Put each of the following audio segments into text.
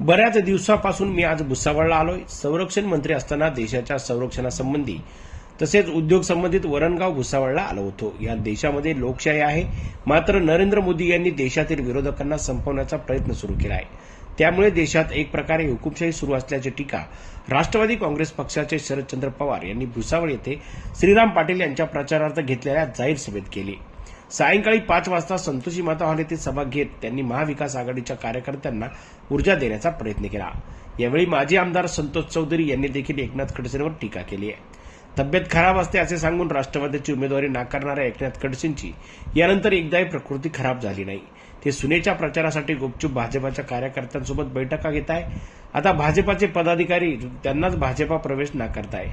बऱ्याच दिवसापासून मी आज भुसावळला आलोय. संरक्षण मंत्री असताना देशाच्या संरक्षणासंबंधी तसेच उद्योग संबंधित वरणगाव भुसावळला आलो होतो. या देशामध्ये लोकशाही आहे. मात्र नरेंद्र मोदी यांनी देशातील विरोधकांना संपवण्याचा प्रयत्न सुरू केला आहे त्यामुळे देशात एक प्रकारे हुकुमशाही सुरू असल्याची टीका राष्ट्रवादी काँग्रेस पक्षाचे शरदचंद्र पवार यांनी भुसावळ येथे श्रीराम पाटील यांच्या प्रचारार्थ घेतलेल्या जाहीर सभेत केली. सायंकाळी पाच वाजता संतोषी माता हॉल येथे सभा घेत त्यांनी महाविकास आघाडीच्या कार्यकर्त्यांना ऊर्जा देण्याचा प्रयत्न केला. यावेळी माजी आमदार संतोष चौधरी यांनी देखील एकनाथ खडसेंवर टीका केली आहे. तब्येत खराब असते असे सांगून राष्ट्रवादीची उमेदवारी नाकारणाऱ्या एकनाथ खडसेंची यानंतर एकदाही प्रकृती खराब झाली नाही. ते सुनेच्या प्रचारासाठी गुपचूप भाजपाच्या कार्यकर्त्यांसोबत बैठका घेत आहे. आता भाजपाचे पदाधिकारी त्यांनाच भाजपा प्रवेश नाकारताय.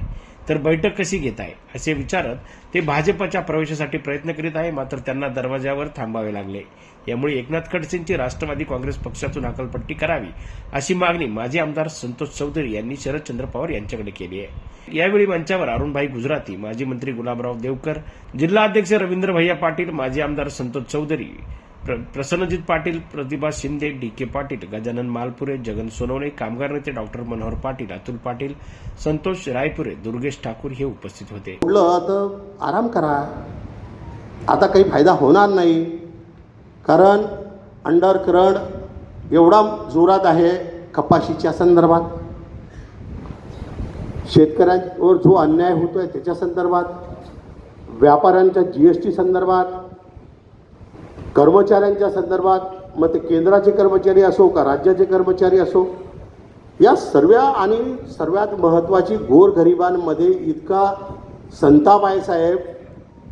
तर बैठक कशी घेत आहे? असे विचारत ते भाजपच्या प्रवेशासाठी प्रयत्न करीत आहे मात्र त्यांना दरवाज्यावर थांबावे लागले. यामुळे एकनाथ खडसेंची राष्ट्रवादी काँग्रेस पक्षातून हकलपट्टी करावी अशी मागणी माजी आमदार संतोष चौधरी यांनी शरदचंद्र पवार यांच्याकडे केली आहे. यावेळी मंचावर अरुणभाई गुजराती माजी मंत्री गुलाबराव देवकर जिल्हा अध्यक्ष रवींद्र भैया पाटील माजी आमदार संतोष चौधरी प्र- प्रसन्नजित पाटील प्रतिभा शिंदे डी के पाटील गजानन मालपुरे जगन सोनवणे कामगार नेते डॉक्टर मनोहर पाटील अतुल पाटील संतोष रायपुरे दुर्गेश ठाकूर हे उपस्थित होते. तर आराम करा. आता काही फायदा होणार नाही. कारण अंडर करंट एवढा जोरात आहे कपाशीच्या संदर्भात. शेतकऱ्यांवर जो अन्याय होतो आहे त्याच्या संदर्भात. व्यापाऱ्यांच्या जी एस टी संदर्भात. कर्मचाऱ्यांच्या संदर्भात मग ते केंद्राचे कर्मचारी असो का राज्याचे कर्मचारी असो या सर्व आणि सर्वात महत्त्वाची गोरगरिबांमध्ये इतका संताप आहे साहेब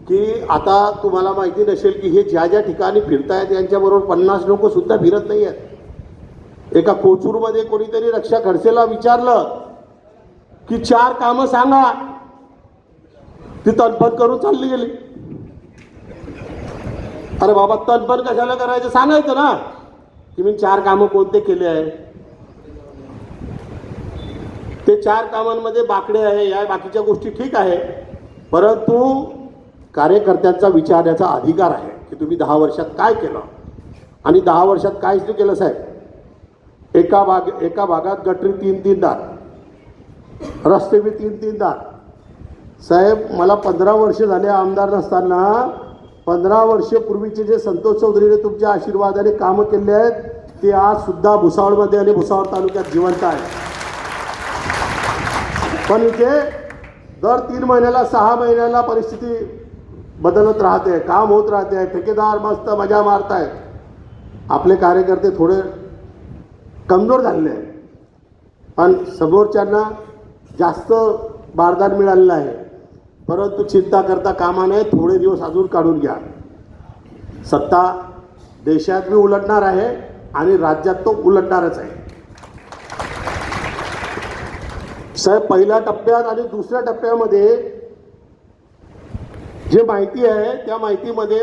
की आता तुम्हाला माहिती नसेल की हे ज्या ज्या ठिकाणी फिरतायत यांच्याबरोबर पन्नास लोकसुद्धा फिरत नाही आहेत एका कोचूरमध्ये कोणीतरी रक्षा खडसेला विचारलं की चार कामं सांगा. ती तनपण करून चालली गेली. अरे बाबा तनपण कशाला करायचं? सांगायचं ना. की मी चार कामं कोणते केले आहे? ते चार कामांमध्ये बाकडे आहे या बाकीच्या गोष्टी ठीक आहे. परंतु कार्यकर्त्यांचा विचारण्याचा अधिकार आहे की तुम्ही दहा वर्षात काय केलं? आणि दहा वर्षात काहीच नाही केलं साहेब? एका भाग एका भागात गटरी तीन तीनदार रस्ते बी तीन तीनदार. साहेब मला पंधरा वर्ष झाले आमदार नसताना पंधरा वर्षपूर्वीचे जे संतोष चौधरीने तुमच्या आशीर्वादाने कामं केले आहेत ते आज सुद्धा भुसावळमध्ये आणि भुसावळ तालुक्यात जिवंत आहे पण इथे दर तीन महिन्याला सहा महिन्याला परिस्थिती बदलत राहते काम होत राहते ठेकेदार मस्त मजा मारत आहेत आपले कार्यकर्ते थोडे कमजोर झालेले आहेत. पण समोरच्यांना जास्त बारदान मिळालेलं आहे. परंतु चिंता करता कामा नये थोडे दिवस अजून काढून घ्या. सत्ता देशात मी उलटणार आहे आणि राज्यात तो उलटणारच आहे. साहेब पहिल्या टप्प्यात आणि दुसऱ्या टप्प्यामध्ये जे माहिती आहे त्या माहितीमध्ये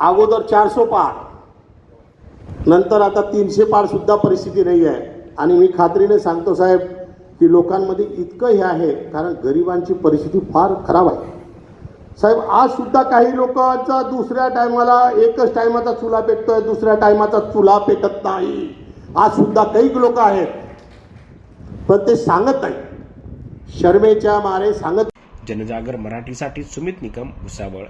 अगोदर चारशे पार नंतर आता तीनशे पार सुद्धा परिस्थिती नाही आहे. आणि मी खात्रीने सांगतो साहेब की लोकांमध्ये इतकं हे आहे कारण गरिबांची परिस्थिती फार खराब आहे. साहेब आज सुद्धा काही लोकांचा दुसऱ्या टायमाला एकच टायमाचा चुला पेटतोय दुसऱ्या टायमाचा चुला पेटत नाही. आज सुद्धा काही लोक आहेत. पण ते सांगत नाही शर्मेच्या मारे सांगत जनजागर मराठीसाठी सुमित निकम भुसावळ.